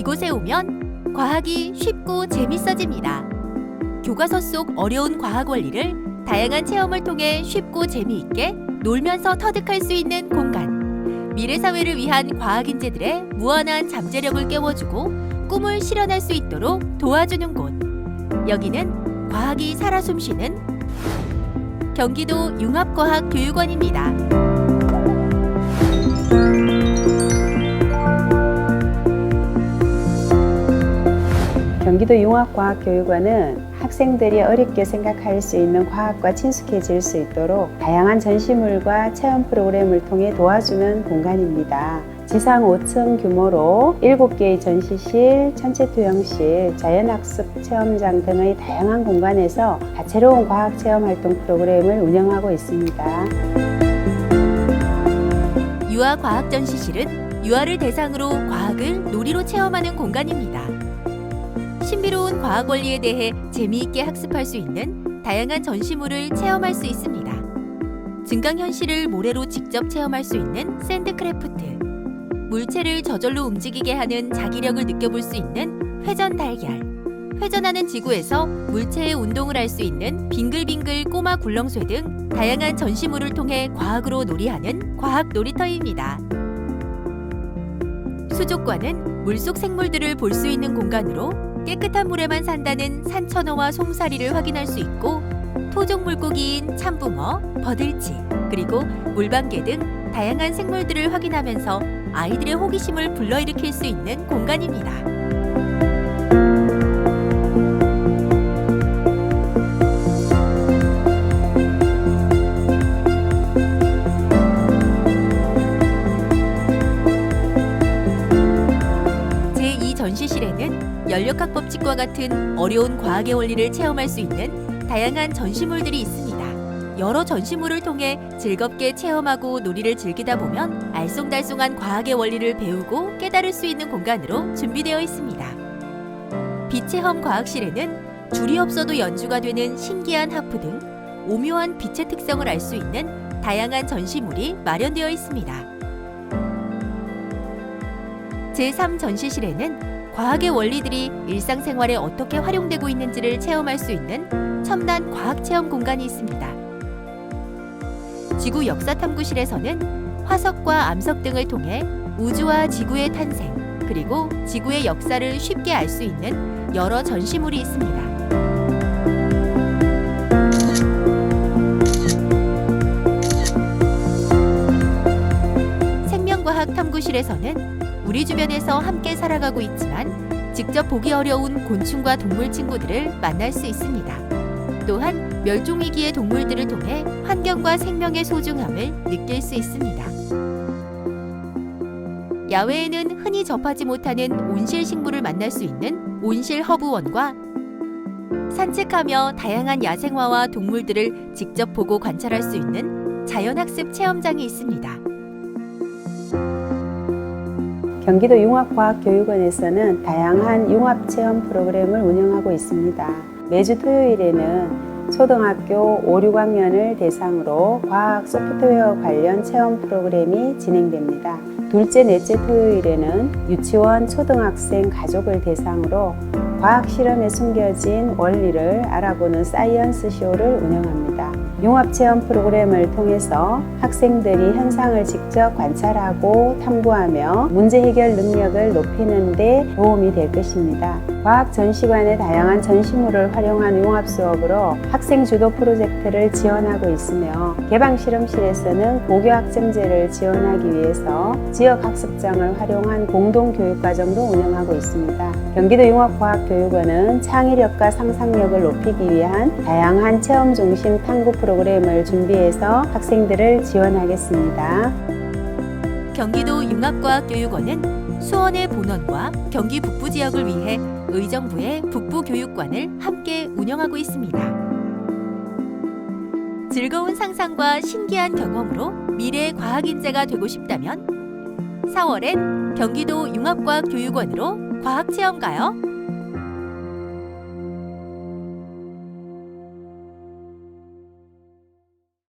이곳에 오면 과학이 쉽고 재밌어집니다. 교과서 속 어려운 과학 원리를 다양한 체험을 통해 쉽고 재미있게 놀면서 터득할 수 있는 공간. 미래 사회를 위한 과학 인재들의 무한한 잠재력을 깨워주고 꿈을 실현할 수 있도록 도와주는 곳. 여기는 과학이 살아 숨쉬는 경기도 융합과학교육원입니다. 경기도 융합과학교육원은 학생들이 어렵게 생각할 수 있는 과학과 친숙해질 수 있도록 다양한 전시물과 체험 프로그램을 통해 도와주는 공간입니다. 지상 5층 규모로 7개의 전시실, 천체 투영실, 자연학습 체험장 등의 다양한 공간에서 다채로운 과학 체험 활동 프로그램을 운영하고 있습니다. 유아 과학 전시실은 유아를 대상으로 과학을 놀이로 체험하는 공간입니다. 신비로운 과학 원리에 대해 재미있게 학습할 수 있는 다양한 전시물을 체험할 수 있습니다. 증강현실을 모래로 직접 체험할 수 있는 샌드크래프트, 물체를 저절로 움직이게 하는 자기력을 느껴볼 수 있는 회전 달걀, 회전하는 지구에서 물체의 운동을 할 수 있는 빙글빙글 꼬마 굴렁쇠 등 다양한 전시물을 통해 과학으로 놀이하는 과학 놀이터입니다. 수족관은 물속 생물들을 볼 수 있는 공간으로 깨끗한 물에만 산다는 산천어와 송사리를 확인할 수 있고 토종 물고기인 참붕어, 버들치, 그리고 물방개 등 다양한 생물들을 확인하면서 아이들의 호기심을 불러일으킬 수 있는 공간입니다. 연력학 법칙과 같은 어려운 과학의 원리를 체험할 수 있는 다양한 전시물들이 있습니다. 여러 전시물을 통해 즐겁게 체험하고 놀이를 즐기다 보면 알쏭달쏭한 과학의 원리를 배우고 깨달을 수 있는 공간으로 준비되어 있습니다. 빛체험 과학실에는 줄이 없어도 연주가 되는 신기한 하프 등 오묘한 빛의 특성을 알 수 있는 다양한 전시물이 마련되어 있습니다. 제3 전시실에는 과학의 원리들이 일상생활에 어떻게 활용되고 있는지를 체험할 수 있는 첨단 과학 체험 공간이 있습니다. 지구 역사 탐구실에서는 화석과 암석 등을 통해 우주와 지구의 탄생, 그리고 지구의 역사를 쉽게 알 수 있는 여러 전시물이 있습니다. 생명과학 탐구실에서는 우리 주변에서 함께 살아가고 있지만 직접 보기 어려운 곤충과 동물 친구들을 만날 수 있습니다. 또한 멸종 위기의 동물들을 통해 환경과 생명의 소중함을 느낄 수 있습니다. 야외에는 흔히 접하지 못하는 온실 식물을 만날 수 있는 온실 허브원과 산책하며 다양한 야생화와 동물들을 직접 보고 관찰할 수 있는 자연학습 체험장이 있습니다. 경기도 융합과학교육원에서는 다양한 융합체험 프로그램을 운영하고 있습니다. 매주 토요일에는 초등학교 5, 6학년을 대상으로 과학 소프트웨어 관련 체험 프로그램이 진행됩니다. 둘째, 넷째 토요일에는 유치원, 초등학생 가족을 대상으로 과학 실험에 숨겨진 원리를 알아보는 사이언스 쇼를 운영합니다. 융합 체험 프로그램을 통해서 학생들이 현상을 직접 관찰하고 탐구하며 문제 해결 능력을 높이는 데 도움이 될 것입니다. 과학 전시관의 다양한 전시물을 활용한 융합 수업으로 학생 주도 프로젝트를 지원하고 있으며 개방 실험실에서는 고교 학점제를 지원하기 위해서 지역 학습장을 활용한 공동 교육 과정도 운영하고 있습니다. 경기도 융합과학교육원은 창의력과 상상력을 높이기 위한 다양한 체험 중심 탐구 프로 그램을 준비해서 학생들을 지원하겠습니다. 경기도 융합과학교육원은 수원의 본원과 경기 북부 지역을 위해 의정부의 북부교육관을 함께 운영하고 있습니다. 즐거운 상상과 신기한 경험으로 미래의 과학 인재가 되고 싶다면 4월엔 경기도 융합과학교육원으로 과학 체험 가요.